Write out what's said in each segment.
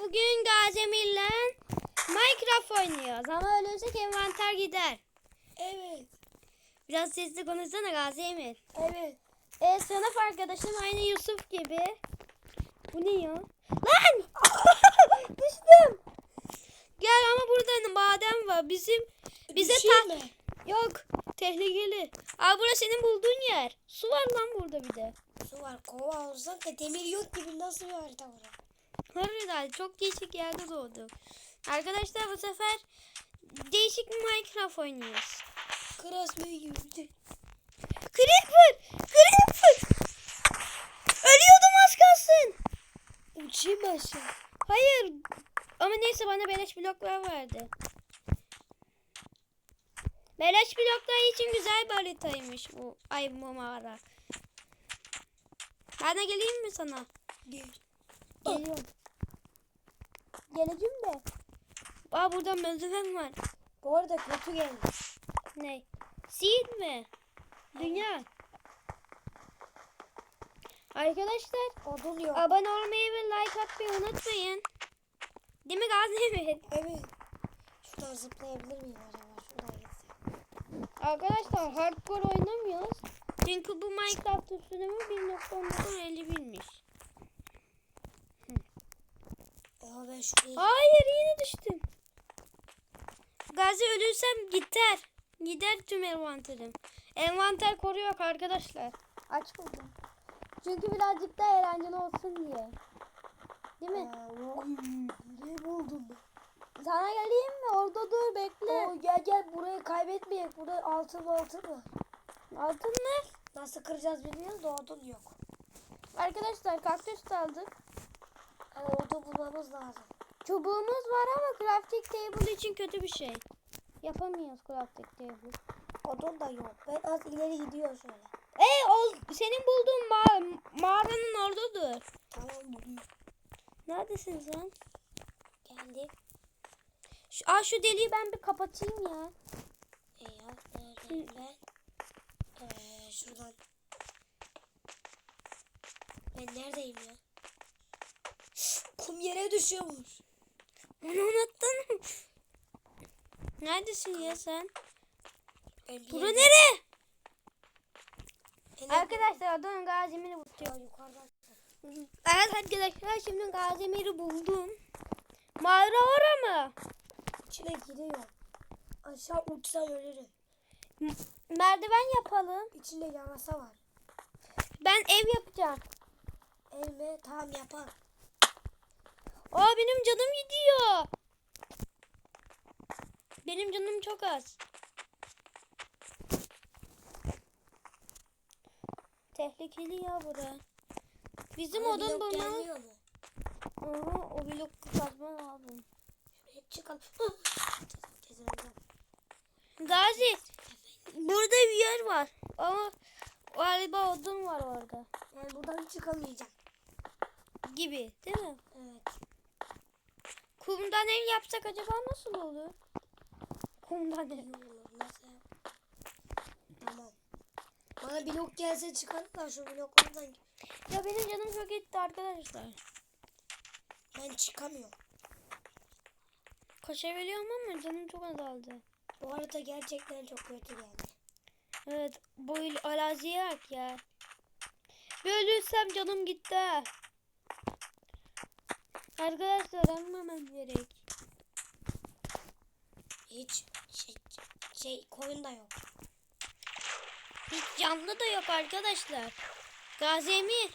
Bugün Gazemir'le Minecraft oynuyoruz ama ölürsek envanter gider. Evet. Biraz sesli konuşsana Gazemir. Evet. E, sınıf arkadaşım aynı Yusuf gibi. Bu ne ya? Lan! Düştüm. Gel ama burada maden var. Bizim bize Düşeyim ta- mi? Yok. Tehlikeli. Aa burası senin bulduğun yer. Su var lan burada bir de. Su var kova olsak da demir yok gibi nasıl bir harita var? Harbiden çok değişik yerde doğduk. Arkadaşlar bu sefer değişik bir Minecraft oynuyoruz. Kras büyü gibi bir de. Creeper! Creeper! Ölüyordum az kalsın. Uçayım ben aşağı. Hayır. Ama neyse bana beleş bloklar verdi. Beleş bloklar için güzel bir haritaymış bu. Ay bu mağara. Ben de geleyim mi sana? Gel. Geliyorum. Geleceğim de. Aa burada merdiven var. Bu arada kötü geldi. Ne? Seed mi? Dünya. Arkadaşlar Odun yok. abone olmayı ve like atmayı unutmayın. Değil mi Gazi Evet. Şuradan zıplayabilir miyim acaba? Şuradan gitsem. Arkadaşlar hardcore oynamıyoruz. Çünkü bu Minecraft sürümü 1.19.51'miş. Ama ben şuraya... Hayır yine düştüm. Gazi ölürsem gider. Gider tüm envanterim. Envanter koruyor arkadaşlar. Aç buldum. Çünkü birazcık daha eğlenceli olsun diye. Değil mi? Ne buldum? Sana geleyim mi? Orada dur bekle. Oo, gel gel burayı kaybetmeyek. Burada altın altın var. Altın mı? Nasıl kıracağız bilmiyoruz da odun yok. Arkadaşlar kaktüs aldık. Hani odun bulmamız lazım. Çubuğumuz var ama crafting table için kötü bir şey. Yapamıyoruz crafting table. Odun da yok. Ben az ileri gidiyor şöyle. Ey o senin bulduğun ma- mağaranın oradadır. Tamam bulayım. Neredesin sen? Geldim. Şu, aa, şu deliği ben bir kapatayım ya. E ya neredeyim ben? Ee, şuradan. Ben neredeyim ya? Kum yere düşüyormuş. Onu unuttun mu? Neredesin ya sen? Ben Bura nere? Arkadaşlar adamın Gazimir'i Ya bulacağım. yukarıdan. Evet arkadaşlar şimdi Gazimir'i buldum. Mağara ora mı? İçine giriyor. Aşağı uçsam ölürüm. Merdiven yapalım. İçinde yarasa var. Ben ev yapacağım. Elme tamam yapar. Aa benim canım gidiyor. Benim canım çok az. Tehlikeli ya bura. Bizim Bana odun bulmamız... Aha, o blok kazma lazım. Şuraya çıkalım. Gazi burada bir yer var. Ama galiba odun var orada. Yani buradan çıkamayacağım. Gibi değil mi? Evet. Kumdan ev yapsak acaba nasıl olur? Kumdan ev. Tamam. Bana blok gelse çıkarım da şu bloklardan Ya benim canım çok gitti arkadaşlar. ben çıkamıyorum. Koşabiliyorum ama canım çok azaldı. Bu arada gerçekten çok kötü geldi. Evet bu araziye bak ya. Bir ölürsem canım gitti. Arkadaşlar ölmemem gerek. Hiç şey, şey koyun da yok. Hiç canlı da yok arkadaşlar. Gazi Emir.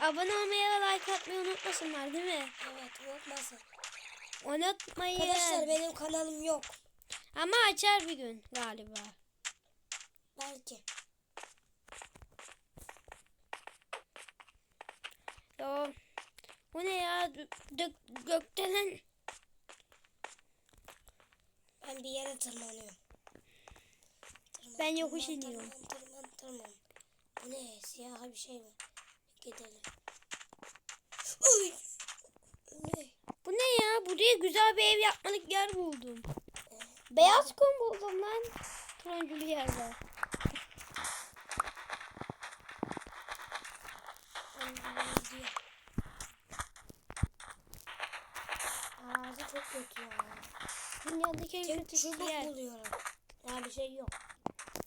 Abone olmayı ve like atmayı unutmasınlar değil mi? Evet unutmasın. Unutmayın. Arkadaşlar benim kanalım yok. Ama açar bir gün galiba. Belki. Ya bu ne ya? Dök, gökdelen. Ben bir yere tırmanıyorum. Tırman, Ben yokuş tırman, iniyorum. Tırman tırman tırman. Bu ne? Siyah bir şey mi? Gidelim. Uy! Ne? Bu ne ya? Buraya güzel bir ev yapmalık yer buldum. Beyaz kum buldum lan. Turunculu yerde. Ben bunu izliyorum. kötü ya. Çubuk yer. buluyorum. Daha bir şey yok.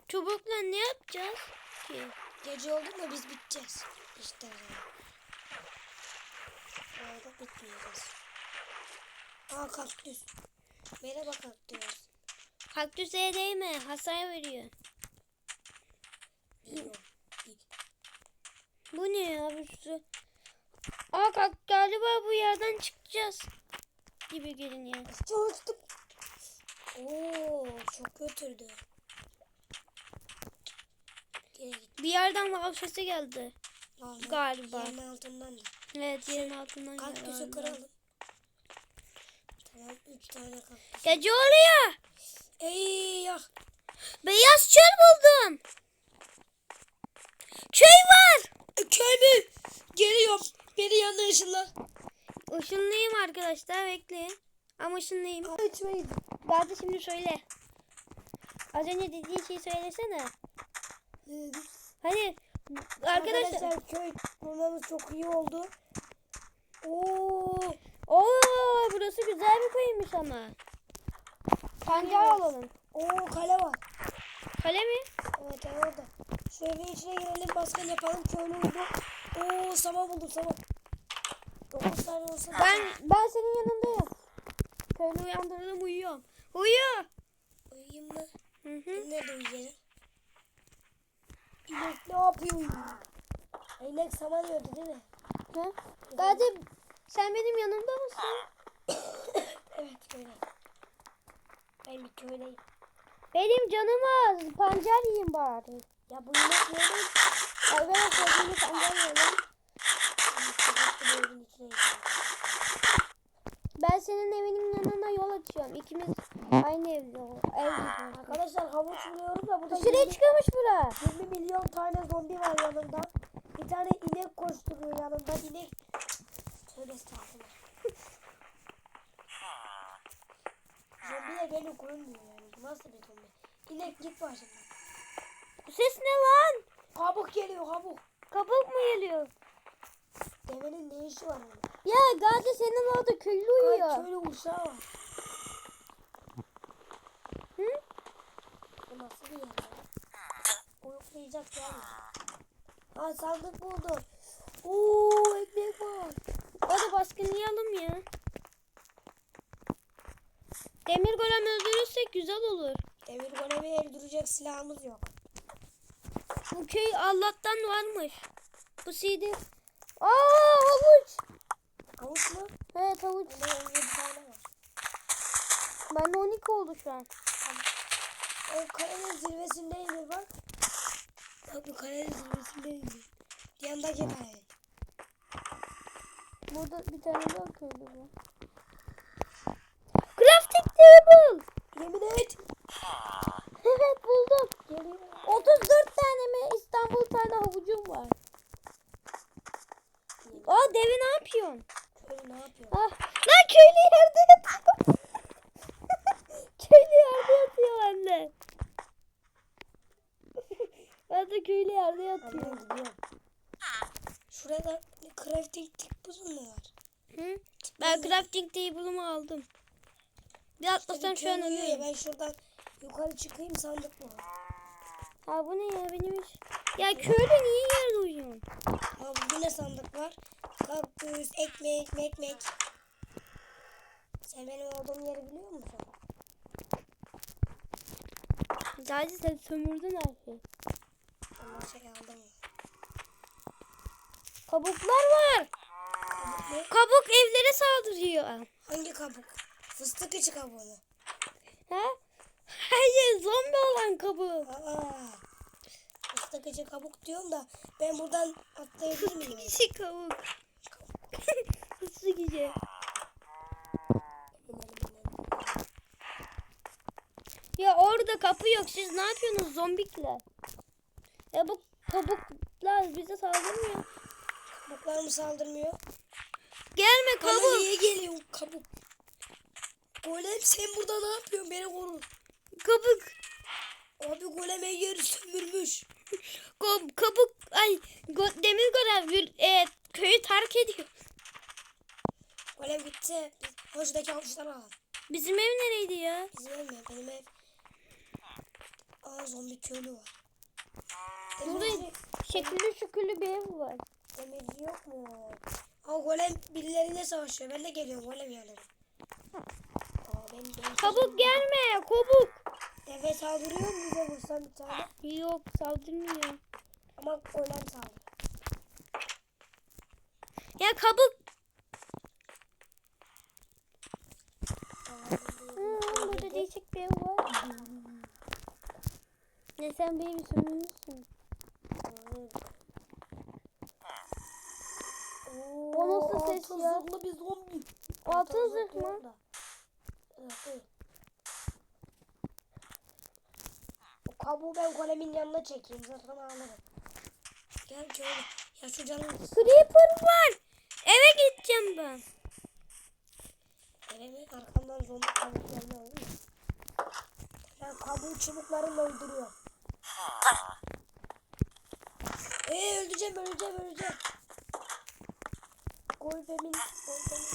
Çubukla ne yapacağız ki? Gece oldu mu biz biteceğiz. İşte. Orada bitmeyeceğiz. Aa kaktüs. Merhaba kaktüs. Kaktüse değme. Hasar veriyor. Bu ne ya? Sürü... Aa kalk galiba bu yerden çıkacağız. Gibi görünüyor. Çalıştım. Oo çok götürdü. Bir yerden vav sesi geldi. Vallahi Galiba. Yerin altından da. Evet yerin altından geldi. Kaktüsü kıralım. Tamam üç tane kaktüs. Gece oluyor. Ey ya. Beyaz çöl buldum. Köy var. Köy mü? Geliyorum. Beni yanına ışınla. Işınlıyım arkadaşlar bekleyin. Ama ışınlıyım. Açmayın. Gazi şimdi söyle. Az önce dediğin şeyi söylesene. Hadi. Arkadaşlar. Arkadaşlar köy bulmamız çok iyi oldu. Oo. Oo burası güzel bir köymüş ama. Pancar alalım. Oo kale var. Kale mi? Evet evet, orada. Evin içine girelim baskın yapalım. Köylü oldu. Oo sabah buldum sabah. Dokuz tane olsa Ben ben senin yanındayım. Köylü uyandırdım uyuyorum. Uyuyor. Uyuyayım mı? Hı hı. Ben nerede uyuyacağım? İnek ne yapıyor? İnek saman yiyordu değil mi? Hı? Gazi sen benim yanımda mısın? Evet köylü. Ben bir köyleyim. Benim canım az. Pancar yiyeyim bari. Ya bu inek ne olur? Arkadaşlar şimdi pancar yiyelim. Ben içine. Ben senin evinin yanına yol açıyorum. İkimiz aynı evde ol-. Arkadaşlar havuç buluyorum da burada Dışarıya 20, çıkıyormuş bura. 20 milyon tane zombi var yanımda. Bir tane inek koşturuyor yanımda. İnek. Tövbe estağfurullah. zombi de beni koymuyor yani. Bu nasıl bir zombi? İnek git başımdan. Bu ses ne lan? Kabuk geliyor kabuk. Kabuk mu geliyor? Devenin ne işi var onun? Ya Gazi senin orada köylü Ay uyuyor. köylü uşağı var. Hı? Bu nasıl bir yer ya? Uyuklayacak mi? Ha sandık buldum. Oo ekmek var. Hadi baskınlayalım ya. Demir golem öldürürsek güzel olur. Demir golemi öldürecek silahımız yok. Bu köy Allah'tan varmış. Bu CD. Aa havuç. Havuç mu? Evet havuç. Bende 17 tane var. Bende 12 oldu şu an. O kalenin zirvesindeydi bak. Bak bu kalenin zirvesindeydi. Yanındaki kale. Burada bir tane daha köylü var. Crafting table. Yemin et. Evet buldum. Geliyor. 34 tane mi İstanbul tane havucum var. Aa devi ne yapıyorsun? Köylü ne yapıyor? Ah, lan köylü yerde yatıyor. köylü yerde yatıyor anne. ben de köylü yerde Ben yatıyor. gidiyorum. Şurada crafting table mu var? Hı? Ben crafting table'ımı aldım. Atlasam şu an uyuyor ya, ölüyorum. Ben şuradan yukarı çıkayım sandık mı? Ha bu ne ya benim iş. Ya köylü niye yerde uyuyorsun? Aa burada ne sandık var? Kaktüs, ekmek, ekmek. Sen benim olduğum yeri biliyor musun? Sadece sen sömürdün her şeyi. Bir şey aldım. Kabuklar var. Kabuk ne? Kabuk evlere saldırıyor. Hangi kabuk? Fıstık içi kabuğu mu? Ha? Hayır zombi olan kabuk. Aa. İçi kabuk diyorum da ben buradan atlayabilir miyim? Kişi kabuk. Hızlı gece. Ya orada kapı yok. Siz ne yapıyorsunuz zombikler? Ya bu kabuklar bize saldırmıyor. Kabuklar mı saldırmıyor? Gelme Bana kabuk. niye geliyor kabuk? Golem sen burada ne yapıyorsun? Beni koru. Kabuk. Abi golem her yeri sömürmüş. Ko- kabuk. Ay go- demir bir- e, köyü terk ediyor. Golem gitti. Şuradaki avuçları al. Bizim ev nereydi ya? Bizim ev mi? Benim ev. Aa zombi köylü var. Burada şekilli şükürlü bir ev var. demirci yok mu? Aa golem birileriyle savaşıyor. Ben de geliyorum golem yanına. Kabuk gelme kabuk. Deve saldırıyor mu bize vursam bir tane? Yok saldırmıyor. Ama golem saldırıyor. Ya kabuk. Hmm, burada değişik bir ev var. Ne sen benim sömürmüşsün. O nasıl ses altın ya? zırhlı bir zombi. Altın zırh mı? diyorum da. Evet, evet. O kabuğu ben golemin yanına çekeyim. Zırhını alırım. Gel köylü. Ya şu canım. Creeper var. Eve gideceğim ben. Elimi arkamdan zombi kabuklarını alır mı? Ben kabuğu çubuklarımla öldürüyorum. Eee öleceğim öleceğim öleceğim. Golbemin golbemin.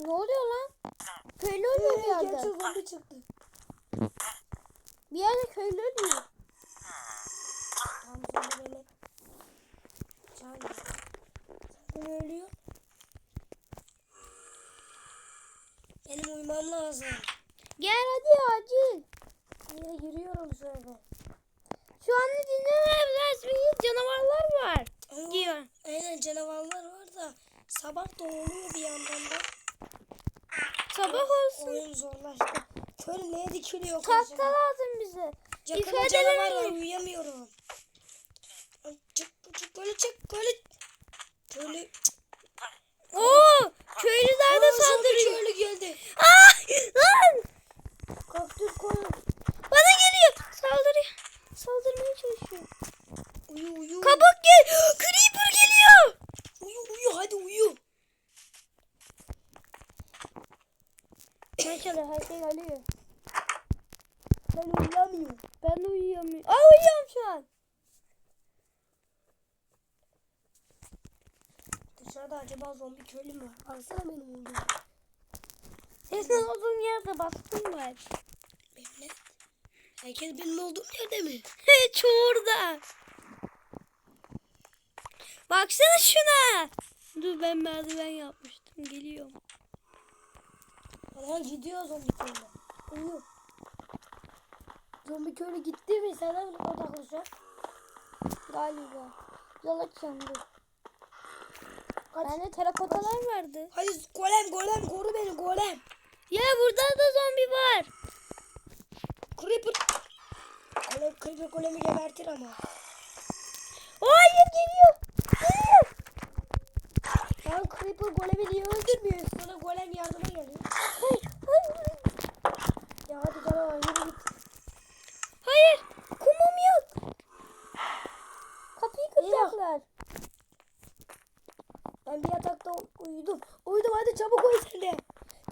Ne oluyor lan? Köylü ölüyor bir yerde. zombi çıktı. Bir yerde köylü ölüyor. Tamam zombi beni. Can. Zaten ölüyor. Benim uyumam lazım. Gel hadi acil. Niye giriyorum eve? Şu an dinlemez bir canavarlar var. Ama Diyor. Aynen canavarlar var da sabah da oluyor bir yandan da. Sabah olsun. Oyun zorlaştı. Köylü neye dikiliyor? Tahta lazım bize. İfade canavar var uyuyamıyorum. Çık çık böyle çık böyle. Köylü. Oo, köylüler de saldırıyor. Köylü geldi. Ah! Lan! Kaktüs koy. Bana geliyor. Saldırıyor. Saldırmaya çalışıyor. Uyu uyu. Kabuk gel. Creeper geliyor. Uyu uyu hadi uyu. Maşallah her şey geliyor. Ben uyuyamıyorum. Ben uyuyamıyorum. Aa uyuyorum şu an. Dışarıda acaba zombi köylü mü var? Baksana benim olduğum. Senin olduğun yerde baskın var. Benim Herkes benim olduğum yerde mi? Hiç orada. Baksana şuna. Dur ben merdiven yapmıştım. Geliyorum. Ama gidiyor zombi köylü. Uyu. Zombi köylü gitti mi? Sen odaklı şu an? Galiba. Açacağım dur. Kaç. Bende terakotalar vardı. Hadi golem golem koru beni golem. Ya burada da zombi var. Creeper. Golem creeper golemi gebertir ama. Hayır. Geliyor. Lan creeper golemi niye öldürmüyor? Sonra golem yardıma geliyor. Hayır. Hayır. Ya hadi canavar yürü git. Hayır. Kumum yok. Kapıyı kıracaklar. Ben bir yatakta uyudum. Uyudum hadi çabuk uyu sen de.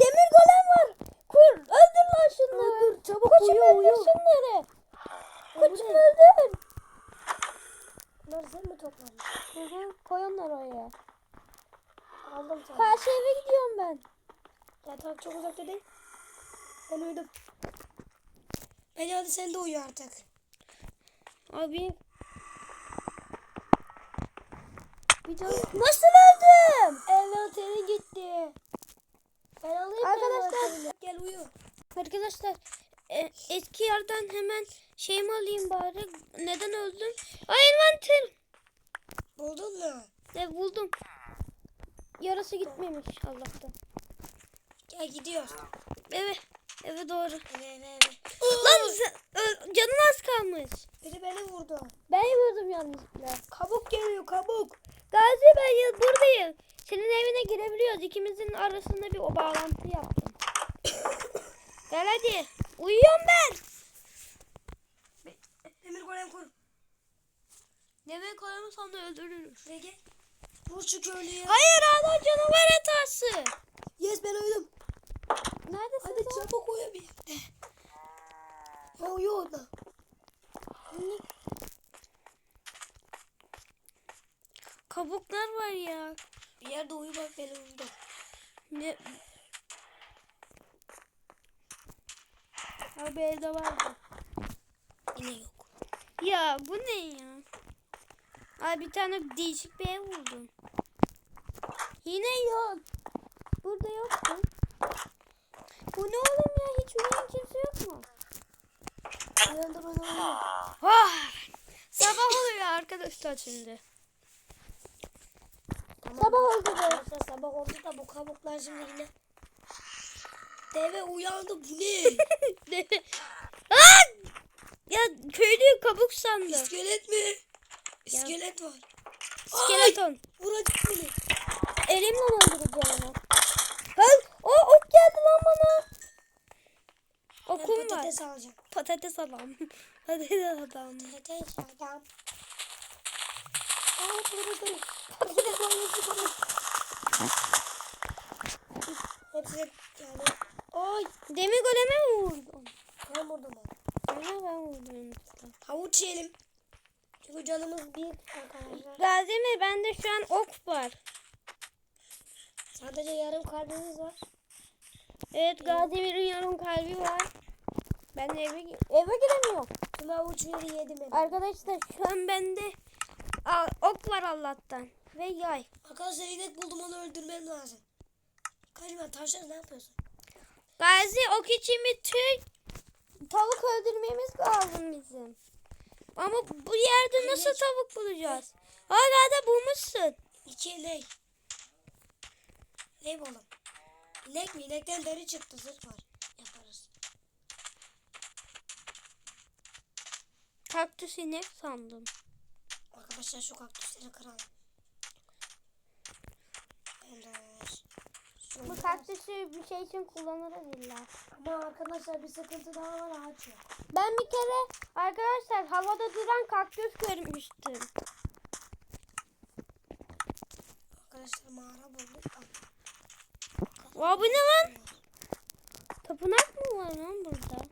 Demir golem var. Kur. Öldür lan şunları. Öldür, çabuk Koçum uyu, öldür uyu. şunları. Bu Koçum ne? öldür. Bunları sen mi topladın? Hı hı. Koy onları oraya. Aldım sana. Karşı eve gidiyorum ben. Yatak çok uzakta değil. Ben uyudum. Bence hadi sen de uyu artık. Abi. Bir daha. Nasıl öldüm? Envanterin gitti. Ben alayım Arkadaşlar-? Gel uyu. Arkadaşlar e, eski yerden hemen şey mi alayım bari? Neden öldüm? Ay envanter. Buldun mu? E, buldum. Yarası gitmemiş Allah'tan. Gel gidiyoruz. Eve. Eve doğru. Eve eve eve. Lan sen- ö- canın az kalmış. Biri beni vurdu. Ben vurdum yanlışlıkla. Kabuk geliyor kabuk. Gazi ben ya- buradayım. Senin evine girebiliyoruz. İkimizin arasında bir o bağlantı yaptım. Gel hadi. Uyuyorum ben. Demir golem kur. Neve koyamazsam da öldürürüm. Şuraya gel. Vur şu köylüyü. Hayır hala canavar hatası. Yes ben uyudum. Neredesin Hadi sen? çabuk uyu bir. Ya uyu orada. Kabuklar var ya. Bir yerde uyu bak ben uyudum. Ne? Abi evde vardı. Yine yok. Ya bu ne ya? Abi bir tane değişik bir ev buldum. Yine yok. Burada yoktu. Bu ne oğlum ya? Hiç uyuyan kimse yok mu? Uyandır onu uyan. Ah! Sabah oluyor arkadaşlar şimdi. Tamam. Sabah oldu. Arkadaşlar sabah oldu da bu kabuklar şimdi yine. Deve uyandı bu ne? Aa! Ya köylü kabuk sandı. İskelet mi? İskelet var. Skeleton. Vuracak beni. Elimle öldüreceğim onu. Ben, o ok geldi lan bana. Ben Okum var. patates alacağım. Patates adam. Patates adam. Patates alacağım. Aa burada Patates alacağım. Hepsi yani. Ay Demir goleme mi vurdun? ben vurdum onu. Aha ben vurdum. Havuç yiyelim. Çünkü canımız bir arkadaşlar. Gazi mi? Bende şu an ok var. Sadece yarım kalbimiz var. Evet Gazi Mir'in yarım kalbi var. Ben de eve, eve giremiyorum. Tüm yedim hep. Arkadaşlar şu an bende Aa, ok var Allah'tan. Ve yay. Arkadaşlar inek buldum onu öldürmem lazım. Kaçma tavşan ne yapıyorsun? Gazi ok için bir tür tavuk öldürmemiz lazım bizim. Ama bu yerde nasıl tavuk bulacağız? Hala da bulmuşsun. İki inek. Buldum? İnek mi? İnekten deri çıktı zırh var. Yaparız. Kaktüs inek sandım. Arkadaşlar şu kaktüsleri kıralım. Evet. Şöyle Bu kaktüsü bir şey için kullanırız illa. Ama arkadaşlar bir sıkıntı daha var ağaç yok. Ben bir kere arkadaşlar havada duran kaktüs görmüştüm. Arkadaşlar mağara bulduk. Aa, bu ne lan? Tapınak mı var lan burada?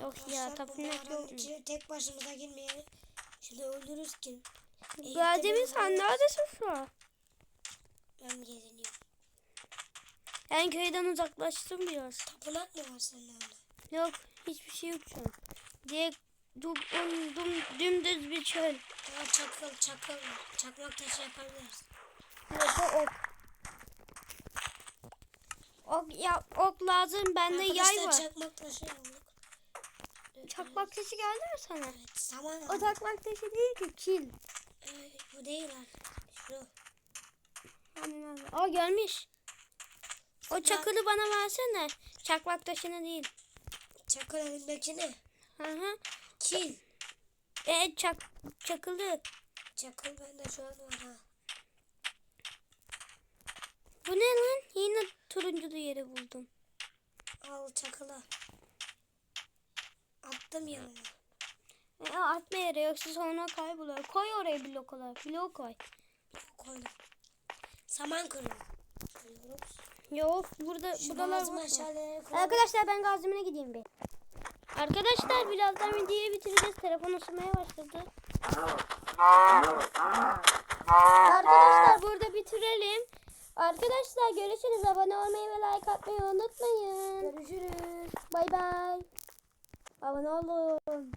Yok ya tapınak yok. içine tek başımıza girmeyelim. Şimdi öldürürüz kim? Gazi'min sen neredesin şu an? Ben geziniyorum. Ben köyden uzaklaştım biraz. Tapınak mı var senin orada? Yok hiçbir şey yok şu an. Direkt dum, dum, dum, dümdüz bir çöl. Aa çakıl çakıl. Çakmak taşı yapabiliriz. Burada ok. Ok, ya, ok lazım. Bende yay var. çakmak taşı bulduk. Çakmak taşı geldi mi sana? Evet saman O aldık. çakmak taşı değil ki kil. Evet, bu değil artık. Şu. Aa gelmiş. O çakılı bana versene. Çakmak taşını değil. Çakıl elindeki ne? Hı hı. Kil. E çak çakılı. Çakıl bende şu an var ha. Bu ne lan? Yine turunculu yeri buldum. Al çakılı. Attım yanına. E, atma yere yoksa sonra kayboluyor. Koy oraya blok olarak. Blok koy. Koydum. Saman kırıyorum. Kırıyoruz. Yok burada Şu buralar var. Arkadaşlar ben gazimine gideyim bir. Arkadaşlar birazdan videoyu bitireceğiz. Telefon ısınmaya başladı. Arkadaşlar burada bitirelim. Arkadaşlar görüşürüz. Abone olmayı ve like atmayı unutmayın. Görüşürüz. Bay bay. Abone olun.